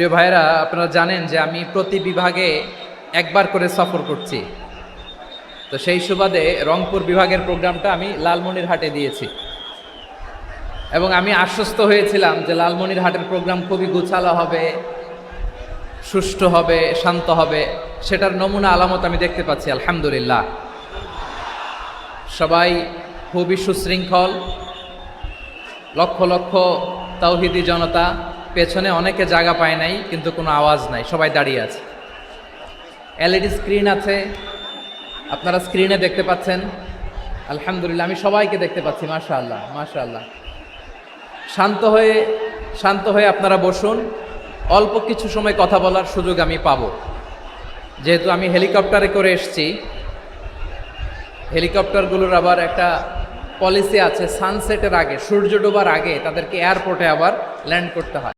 প্রিয় ভাইরা আপনারা জানেন যে আমি প্রতি বিভাগে একবার করে সফর করছি। তো সেই সুবাদে রংপুর বিভাগের প্রোগ্রামটা আমি লালমনিরহাটে দিয়েছি। এবং আমি আশ্বস্ত হয়েছিলাম যে লালমনিরহাটের প্রোগ্রাম খুবই গুছালো হবে, সুষ্ঠু হবে, শান্ত হবে, সেটার নমুনা আলামত আমি দেখতে পাচ্ছি, আলহামদুলিল্লাহ। সবাই খুবই সুশৃঙ্খল, লক্ষ লক্ষ তাওহিদি জনতা পেছনে অনেকে জায়গা পায় নাই, কিন্তু কোনো আওয়াজ নাই, সবাই দাঁড়িয়ে আছে। এলইডি স্ক্রিন আছে, আপনারা স্ক্রিনে দেখতে পাচ্ছেন। আলহামদুলিল্লাহ, আমি সবাইকে দেখতে পাচ্ছি মাশা আল্লাহ মাশা আল্লাহ শান্ত হয়ে শান্ত হয়ে আপনারা বসুন। অল্প কিছু সময় কথা বলার সুযোগ আমি পাবো। যেহেতু আমি হেলিকপ্টারে করে এসেছি, হেলিকপ্টারগুলোর আবার একটা পলিসি আছে সানসেটের আগে, সূর্য ডোবার আগে তাদেরকে এয়ারপোর্টে আবার ল্যান্ড করতে হয়।